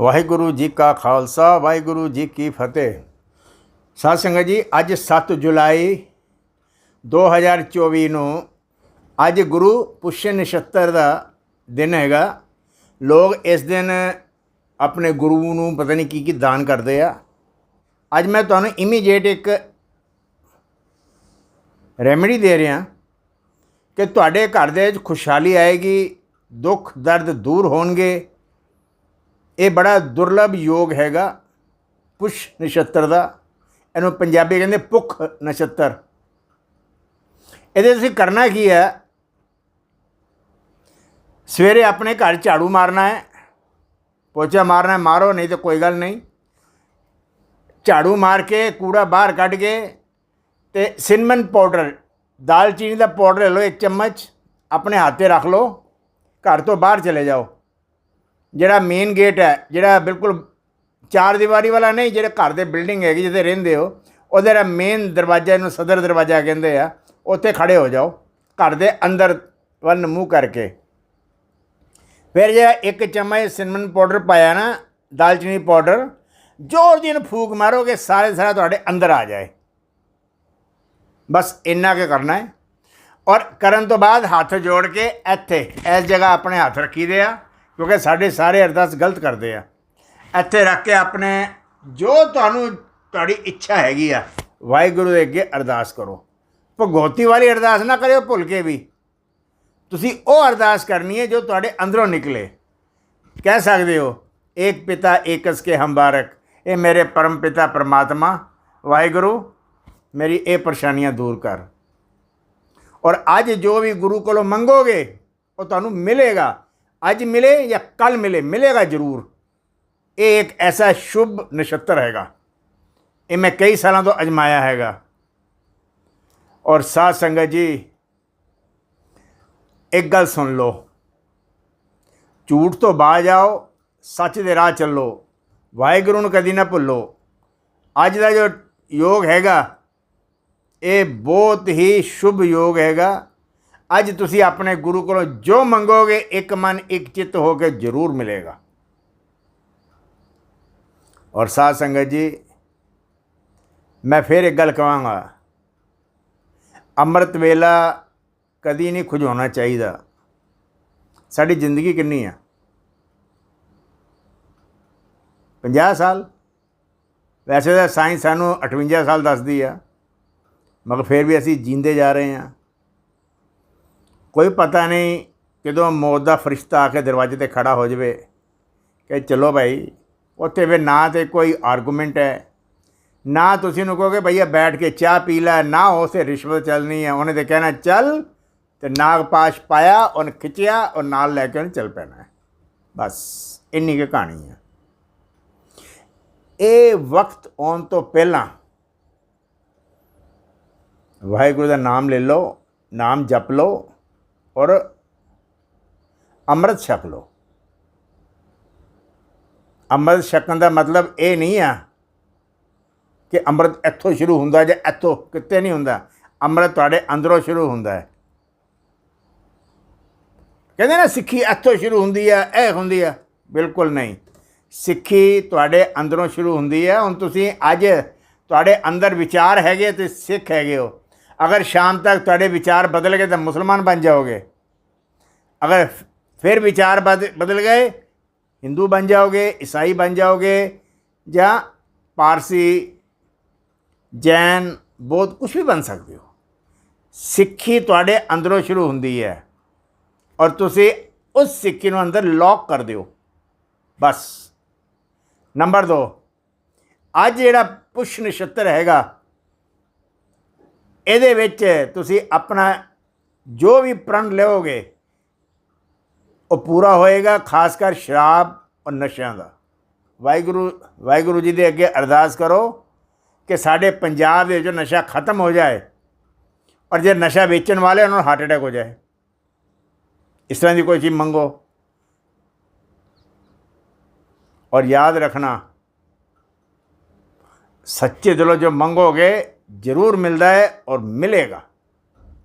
ਵਾਹਿਗੁਰੂ ਜੀ ਕਾ ਖਾਲਸਾ, ਵਾਹਿਗੁਰੂ ਜੀ ਕੀ ਫਤਿਹ। ਸਾਧ ਸੰਗਤ ਜੀ, ਅੱਜ 7 ਜੁਲਾਈ 2024 ਨੂੰ ਅੱਜ ਗੁਰੂ ਪੁਸ਼ਯ ਨਛੱਤਰ ਦਾ ਦਿਨ ਹੈਗਾ। ਲੋਕ ਇਸ ਦਿਨ ਆਪਣੇ ਗੁਰੂ ਨੂੰ ਪਤਾ ਨਹੀਂ ਕੀ ਕੀ ਦਾਨ ਕਰਦੇ ਆ। ਅੱਜ ਮੈਂ ਤੁਹਾਨੂੰ ਇਮੀਡੀਏਟ ਇੱਕ ਰੈਮੇਡੀ ਦੇ ਰਿਹਾ ਕਿ ਤੁਹਾਡੇ ਘਰ ਦੇ ਵਿੱਚ ਖੁਸ਼ਹਾਲੀ ਆਏਗੀ, ਦੁੱਖ ਦਰਦ ਦੂਰ ਹੋਣਗੇ। ਇਹ ਬੜਾ ਦੁਰਲਭ ਯੋਗ ਹੈਗਾ, ਪੁਸ਼ ਨਛੱਤਰ ਦਾ। ਇਹਨੂੰ ਪੰਜਾਬੀ ਕਹਿੰਦੇ ਭੁੱਖ ਨਛੱਤਰ। ਇਹਦੇ ਤੁਸੀਂ ਕਰਨਾ ਕੀ ਹੈ? ਸਵੇਰੇ ਆਪਣੇ ਘਰ ਝਾੜੂ ਮਾਰਨਾ ਹੈ। ਪੋਚਾ ਮਾਰਨਾ ਮਾਰੋ, ਨਹੀਂ ਤਾਂ ਕੋਈ ਗੱਲ ਨਹੀਂ। ਝਾੜੂ ਮਾਰ ਕੇ ਕੂੜਾ ਬਾਹਰ ਕੱਢ ਕੇ ਤੇ ਸਿਨਮਨ ਪਾਊਡਰ, ਦਾਲਚੀਨੀ ਦਾ ਪਾਊਡਰ ਲੈ ਲਓ ਇੱਕ ਚਮਚ, ਆਪਣੇ ਹੱਥ 'ਤੇ ਰੱਖ ਲਓ। ਘਰ ਤੋਂ ਬਾਹਰ ਚਲੇ ਜਾਓ। ਜਿਹੜਾ ਮੇਨ ਗੇਟ ਹੈ, ਜਿਹੜਾ ਬਿਲਕੁਲ ਚਾਰ ਦੀਵਾਰੀ ਵਾਲਾ ਨਹੀਂ, ਜਿਹੜੇ ਘਰ ਦੇ ਬਿਲਡਿੰਗ ਹੈਗੀ ਜਿੱਥੇ ਰਹਿੰਦੇ ਹੋ, ਉਹਦੇ ਜਿਹੜਾ ਮੇਨ ਦਰਵਾਜ਼ਾ ਇਹਨੂੰ ਸਦਰ ਦਰਵਾਜ਼ਾ ਕਹਿੰਦੇ ਆ, ਉੱਥੇ ਖੜੇ ਹੋ ਜਾਓ, ਘਰ ਦੇ ਅੰਦਰ ਵੱਲ ਨੂੰ ਮੂੰਹ ਕਰਕੇ। ਫਿਰ ਜਿਹੜਾ ਇੱਕ ਚਮਚ ਸਿਨਮਨ ਪਾਊਡਰ ਪਾਇਆ ਨਾ, ਦਾਲਚੀਨੀ ਪਾਊਡਰ ਜ਼ੋਰ ਦੀ ਇਹਨੂੰ ਫੂਕ ਮਾਰੋਗੇ, ਸਾਰੇ ਸਾਰਾ ਤੁਹਾਡੇ ਅੰਦਰ ਆ ਜਾਏ। ਬਸ ਇੰਨਾ ਕੁ ਕਰਨਾ ਹੈ। ਔਰ ਕਰਨ ਤੋਂ ਬਾਅਦ ਹੱਥ ਜੋੜ ਕੇ ਇੱਥੇ, ਇਸ ਜਗ੍ਹਾ ਆਪਣੇ ਹੱਥ ਰੱਖੀ ਦੇ ਆ। ਕਿਉਂਕਿ ਸਾਡੇ ਸਾਰੇ ਅਰਦਾਸ ਗਲਤ ਕਰਦੇ ਆ। ਇੱਥੇ ਰੱਖ ਕੇ ਆਪਣੇ ਜੋ ਤੁਹਾਨੂੰ ਤੁਹਾਡੀ ਇੱਛਾ ਹੈਗੀ ਆ, ਵਾਹਿਗੁਰੂ ਦੇ ਅੱਗੇ ਅਰਦਾਸ ਕਰੋ। ਭਗਵਤੀ ਵਾਲੀ ਅਰਦਾਸ ਨਾ ਕਰਿਓ, ਭੁੱਲ ਕੇ ਵੀ। ਤੁਸੀਂ ਉਹ ਅਰਦਾਸ ਕਰਨੀ ਹੈ ਜੋ ਤੁਹਾਡੇ ਅੰਦਰੋਂ ਨਿਕਲੇ। ਕਹਿ ਸਕਦੇ ਹੋ, ਏਕ ਪਿਤਾ ਏਕਸ ਕੇ ਹੰਬਾਰਕ ਇਹ ਮੇਰੇ ਪਰਮ ਪਿਤਾ ਪਰਮਾਤਮਾ, ਵਾਹਿਗੁਰੂ, ਮੇਰੀ ਇਹ ਪਰੇਸ਼ਾਨੀਆਂ ਦੂਰ ਕਰ। ਔਰ ਅੱਜ ਜੋ ਵੀ ਗੁਰੂ ਕੋਲੋਂ ਮੰਗੋਗੇ, ਉਹ ਤੁਹਾਨੂੰ ਮਿਲੇਗਾ। ਅੱਜ ਮਿਲੇ ਜਾਂ ਕੱਲ ਮਿਲੇ ਮਿਲੇਗਾ ਜ਼ਰੂਰ ਇਹ ਇੱਕ ਐਸਾ ਸ਼ੁਭ ਨਛੱਤਰ ਹੈਗਾ ਇਹ ਮੈਂ ਕਈ ਸਾਲਾਂ ਤੋਂ ਅਜਮਾਇਆ ਹੈਗਾ ਔਰ ਸਾਧ ਸੰਗਤ ਜੀ ਇੱਕ ਗੱਲ ਸੁਣ ਲਓ ਝੂਠ ਤੋਂ ਬਾਜ ਆਓ ਸੱਚ ਦੇ ਰਾਹ ਚੱਲੋ ਵਾਹਿਗੁਰੂ ਨੂੰ ਕਦੀ ਨਾ ਭੁੱਲੋ ਅੱਜ ਦਾ ਜੋ ਯੋਗ ਹੈਗਾ ਇਹ ਬਹੁਤ ਹੀ ਸ਼ੁਭ ਯੋਗ ਹੈਗਾ ਅੱਜ ਤੁਸੀਂ ਆਪਣੇ ਗੁਰੂ ਕੋਲੋਂ ਜੋ ਮੰਗੋਗੇ, ਇੱਕ ਮਨ, ਇੱਕ ਚਿੱਤ ਹੋ ਕੇ ਜ਼ਰੂਰ ਮਿਲੇਗਾ। ਔਰ ਸਾਧ ਸੰਗਤ ਜੀ, ਮੈਂ ਫਿਰ ਇੱਕ ਗੱਲ ਕਹਾਂਗਾ। ਅੰਮ੍ਰਿਤ ਵੇਲਾ ਕਦੀ ਨਹੀਂ ਖੁਝਾਉਣਾ ਚਾਹੀਦਾ। ਸਾਡੀ ਜ਼ਿੰਦਗੀ ਕਿੰਨੀ ਆ? 50 ਸਾਲ? ਵੈਸੇ ਤਾਂ ਸਾਇੰਸ ਸਾਨੂੰ 58 ਸਾਲ ਦੱਸਦੀ ਆ। ਮਗਰ ਫਿਰ ਵੀ ਅਸੀਂ ਜੀਂਦੇ ਜਾ ਰਹੇ ਹਾਂ ਕੋਈ ਪਤਾ ਨਹੀਂ ਕਦੋਂ ਮੌਤ ਦਾ ਫਰਿਸ਼ਤਾ ਆ ਕੇ ਦਰਵਾਜ਼ੇ ਤੇ ਖੜਾ ਹੋ ਜਾਵੇ ਕਿ ਚਲੋ ਭਾਈ, ਉੱਥੇ ਵੀ ਨਾ ਤੇ ਕੋਈ ਆਰਗੂਮੈਂਟ ਹੈ, ਨਾ ਤੁਸੀਂ ਨੂੰ ਕਹੋਗੇ ਭਈਆ ਬੈਠ ਕੇ ਚਾਹ ਪੀ ਲੈ, ਨਾ ਉਸੇ ਰਿਸ਼ਵਤ ਚੱਲਣੀ ਹੈ। ਉਹਨੇ ਤੇ ਕਹਿਣਾ, ਚੱਲ ਤੇ ਨਾਗਪਾਸ਼ ਪਾਇਆ, ਉਹਨੇ ਖਿੱਚਿਆ ਔਰ ਨਾਲ ਲੈ ਕੇ ਉਹਨੇ ਚੱਲ ਪੈਣਾ ਬਸ, ਇੰਨੀ ਕੁ ਕਹਾਣੀ ਹੈ। ਇਹ ਵਕਤ ਆਉਣ ਤੋਂ ਪਹਿਲਾਂ ਵਾਹਿਗੁਰੂ ਦਾ ਨਾਮ ਲੈ ਲਓ, ਨਾਮ ਜਪ ਲਓ ਔਰ ਅੰਮ੍ਰਿਤ ਛਕ ਲਓ। ਅੰਮ੍ਰਿਤ ਛਕਣ ਦਾ ਮਤਲਬ ਇਹ ਨਹੀਂ ਆ ਕਿ ਅੰਮ੍ਰਿਤ ਇੱਥੋਂ ਸ਼ੁਰੂ ਹੁੰਦਾ ਜਾਂ ਇੱਥੋਂ ਕਿਤੇ ਨਹੀਂ ਹੁੰਦਾ। ਅੰਮ੍ਰਿਤ ਤੁਹਾਡੇ ਅੰਦਰੋਂ ਸ਼ੁਰੂ ਹੁੰਦਾ ਹੈ। ਕਹਿੰਦੇ ਨਾ ਸਿੱਖੀ ਇੱਥੋਂ ਸ਼ੁਰੂ ਹੁੰਦੀ ਆ, ਇਹ ਹੁੰਦੀ ਆ। ਬਿਲਕੁਲ ਨਹੀਂ। ਸਿੱਖੀ ਤੁਹਾਡੇ ਅੰਦਰੋਂ ਸ਼ੁਰੂ ਹੁੰਦੀ ਹੈ ਹੁਣ ਤੁਸੀਂ ਅੱਜ ਤੁਹਾਡੇ ਅੰਦਰ ਵਿਚਾਰ ਹੈਗੇ ਤੇ ਸਿੱਖ ਹੈਗੇ ਹੋ। ਅਗਰ ਸ਼ਾਮ ਤੱਕ ਤੁਹਾਡੇ ਵਿਚਾਰ ਬਦਲ ਗਏ ਤਾਂ ਮੁਸਲਮਾਨ ਬਣ ਜਾਓਗੇ ਅਗਰ ਫਿਰ ਵਿਚਾਰ ਬਦ- ਬਦਲ ਗਏ ਹਿੰਦੂ ਬਣ ਜਾਓਗੇ ਈਸਾਈ ਬਣ ਜਾਓਗੇ ਜਾਂ ਪਾਰਸੀ ਜੈਨ ਬਹੁਤ ਕੁਝ ਵੀ ਬਣ ਸਕਦੇ ਹੋ ਸਿੱਖੀ ਤੁਹਾਡੇ ਅੰਦਰੋਂ ਸ਼ੁਰੂ ਹੁੰਦੀ ਹੈ ਔਰ ਤੁਸੀਂ ਉਸ ਸਿੱਖੀ ਨੂੰ ਅੰਦਰ ਲੌਕ ਕਰ ਦਿਓ ਬਸ ਨੰਬਰ 2 ਅੱਜ ਜਿਹੜਾ ਪੁਸ਼ ਨਛੱਤਰ ਹੈਗਾ ਇਹਦੇ ਵਿੱਚ ਤੁਸੀਂ ਆਪਣਾ ਜੋ ਵੀ ਪ੍ਰਣ ਲਓਗੇ, ਉਹ ਪੂਰਾ ਹੋਏਗਾ, ਖਾਸ ਕਰ ਸ਼ਰਾਬ ਔਰ ਨਸ਼ਿਆਂ ਦਾ। ਵਾਹਿਗੁਰੂ ਵਾਹਿਗੁਰੂ ਜੀ ਦੇ ਅੱਗੇ ਅਰਦਾਸ ਕਰੋ ਕਿ ਸਾਡੇ ਪੰਜਾਬ ਦੇ ਜੋ ਨਸ਼ਾ ਖਤਮ ਹੋ ਜਾਏ ਔਰ ਜੇ ਨਸ਼ਾ ਵੇਚਣ ਵਾਲੇ ਉਹਨਾਂ ਨੂੰ ਹਾਰਟ ਅਟੈਕ ਹੋ ਜਾਏ। ਇਸ ਤਰ੍ਹਾਂ ਦੀ ਕੋਈ ਚੀਜ਼ ਮੰਗੋ। ਔਰ ਯਾਦ ਰੱਖਣਾ, ਸੱਚੇ ਦਿਲੋਂ ਜੋ ਮੰਗੋਗੇ ਜ਼ਰੂਰ ਮਿਲਦਾ ਹੈ ਔਰ ਮਿਲੇਗਾ।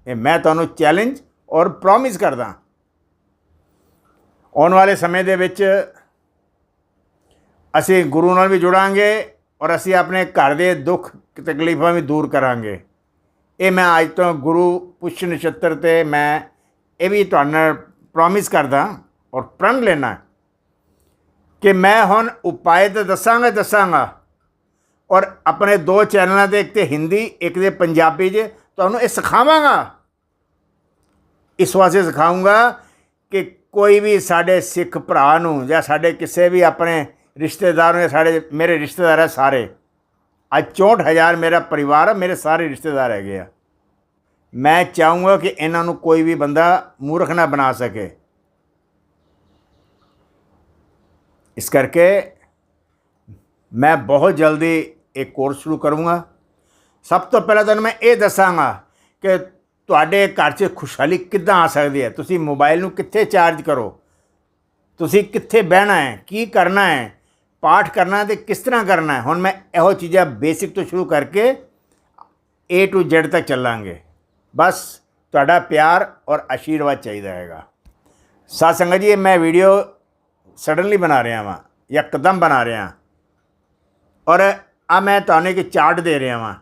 ਇਹ ਮੈਂ ਤੁਹਾਨੂੰ ਚੈਲੰਜ ਔਰ ਪ੍ਰੋਮਿਸ ਕਰਦਾ ਆਉਣ ਵਾਲੇ ਸਮੇਂ ਦੇ ਵਿੱਚ ਅਸੀਂ ਗੁਰੂ ਨਾਲ ਵੀ ਜੁੜਾਂਗੇ ਔਰ ਅਸੀਂ ਆਪਣੇ ਘਰ ਦੇ ਦੁੱਖ ਤਕਲੀਫਾਂ ਵੀ ਦੂਰ ਕਰਾਂਗੇ। ਇਹ ਮੈਂ ਅੱਜ ਤੋਂ ਗੁਰੂ ਪੁੱਛ ਨਛੱਤਰ ਤੇ ਮੈਂ ਇਹ ਵੀ ਤੁਹਾਨੂੰ ਪ੍ਰੋਮਿਸ ਕਰਦਾ ਔਰ ਪ੍ਰਣ ਲੈਣਾ ਕਿ ਮੈਂ ਹੁਣ ਉਪਾਏ ਤਾਂ ਦੱਸਾਂਗਾ ਦੱਸਾਂਗਾ। ਔਰ ਆਪਣੇ ਦੋ ਚੈਨਲਾਂ ਤੇ ਇੱਕ ਤੇ ਹਿੰਦੀ, ਇੱਕ ਤੇ ਪੰਜਾਬੀ 'ਚ, ਤੁਹਾਨੂੰ ਇਹ ਸਿਖਾਵਾਂਗਾ। ਇਸ ਵਾਸਤੇ ਸਿਖਾਉਂਗਾ ਕਿ ਕੋਈ ਵੀ ਸਾਡੇ ਸਿੱਖ ਭਰਾ ਨੂੰ ਜਾਂ ਸਾਡੇ ਕਿਸੇ ਵੀ ਆਪਣੇ ਰਿਸ਼ਤੇਦਾਰ ਨੂੰ ਜਾਂ ਸਾਡੇ ਮੇਰੇ ਰਿਸ਼ਤੇਦਾਰ ਹੈ ਸਾਰੇ, ਅੱਜ 64000 ਮੇਰਾ ਪਰਿਵਾਰ ਹੈ ਮੇਰੇ ਸਾਰੇ ਰਿਸ਼ਤੇਦਾਰ ਹੈਗੇ ਆ। ਮੈਂ ਚਾਹੂੰਗਾ ਕਿ ਇਹਨਾਂ ਨੂੰ ਕੋਈ ਵੀ ਬੰਦਾ ਮੂਰਖ ਨਾ ਬਣਾ ਸਕੇ। ਇਸ ਕਰਕੇ ਮੈਂ ਬਹੁਤ ਜਲਦੀ ਇੱਕ ਕੋਰਸ ਸ਼ੁਰੂ ਕਰੂੰਗਾ। ਸਭ ਤੋਂ ਪਹਿਲਾਂ ਤੁਹਾਨੂੰ ਮੈਂ ਇਹ ਦੱਸਾਂਗਾ ਕਿ ਤੁਹਾਡੇ ਘਰ 'ਚ ਖੁਸ਼ਹਾਲੀ ਕਿੱਦਾਂ ਆ ਸਕਦੀ ਹੈ? ਤੁਸੀਂ ਮੋਬਾਈਲ ਨੂੰ ਕਿੱਥੇ ਚਾਰਜ ਕਰੋ? ਤੁਸੀਂ ਕਿੱਥੇ ਬਹਿਣਾ ਹੈ? ਕੀ ਕਰਨਾ ਹੈ? ਪਾਠ ਕਰਨਾ ਤੇ ਕਿਸ ਤਰ੍ਹਾਂ ਕਰਨਾ ਹੈ? ਹੁਣ ਮੈਂ ਇਹੋ ਚੀਜ਼ਾਂ ਬੇਸਿਕ ਤੋਂ ਸ਼ੁਰੂ ਕਰਕੇ A to Z ਤੱਕ ਚੱਲਾਂਗੇ। ਬਸ ਤੁਹਾਡਾ ਪਿਆਰ ਔਰ ਆਸ਼ੀਰਵਾਦ ਚਾਹੀਦਾ ਹੈਗਾ। ਸਾਧ ਸੰਗਤ ਜੀ, ਇਹ ਮੈਂ ਵੀਡੀਓ ਸਡਨਲੀ ਬਣਾ ਰਿਹਾ ਵਾਂ ਜਾਂ ਕਦਮ ਬਣਾ ਰਿਹਾ। ਔਰ ਆ ਮੈਂ ਤੁਹਾਨੂੰ ਇੱਕ ਚਾਰਟ ਦੇ ਰਿਹਾ ਵਾਂ।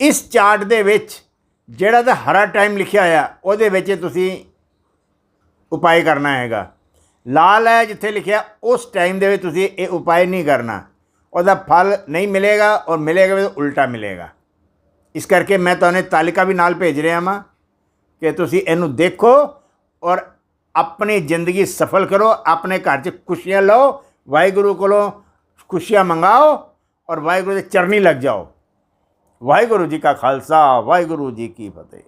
ਇਸ ਚਾਰਟ ਦੇ ਵਿੱਚ ਜਿਹੜਾ ਤਾਂ ਹਰਾ ਟਾਈਮ ਲਿਖਿਆ ਹੋਇਆ, ਉਹਦੇ ਵਿੱਚ ਤੁਸੀਂ ਉਪਾਅ ਕਰਨਾ ਹੈਗਾ। ਲਾਲ ਹੈ ਜਿੱਥੇ ਲਿਖਿਆ, ਉਸ ਟਾਈਮ ਦੇ ਵਿੱਚ ਤੁਸੀਂ ਇਹ ਉਪਾਅ ਨਹੀਂ ਕਰਨਾ। ਉਹਦਾ ਫਲ ਨਹੀਂ ਮਿਲੇਗਾ ਔਰ ਮਿਲੇਗਾ ਤਾਂ ਉਲਟਾ ਮਿਲੇਗਾ। ਇਸ ਕਰਕੇ ਮੈਂ ਤੁਹਾਨੂੰ ਤਾਲਿਕਾ ਵੀ ਨਾਲ ਭੇਜ ਰਿਹਾ ਹਾਂ ਕਿ ਤੁਸੀਂ ਇਹਨੂੰ ਦੇਖੋ ਔਰ ਆਪਣੀ ਜ਼ਿੰਦਗੀ ਸਫਲ ਕਰੋ, ਆਪਣੇ ਘਰ 'ਚ ਖੁਸ਼ੀਆਂ ਲਓ, ਵਾਹਿਗੁਰੂ ਕੋਲੋਂ ਖੁਸ਼ੀਆਂ ਮੰਗਾਓ ਔਰ ਵਾਹਿਗੁਰੂ ਦੇ ਚਰਨੀ ਲੱਗ ਜਾਓ। ਵਾਹਿਗੁਰੂ ਜੀ ਕਾ ਖਾਲਸਾ ਵਾਹਿਗੁਰੂ ਜੀ ਕੀ ਫਤਿਹ।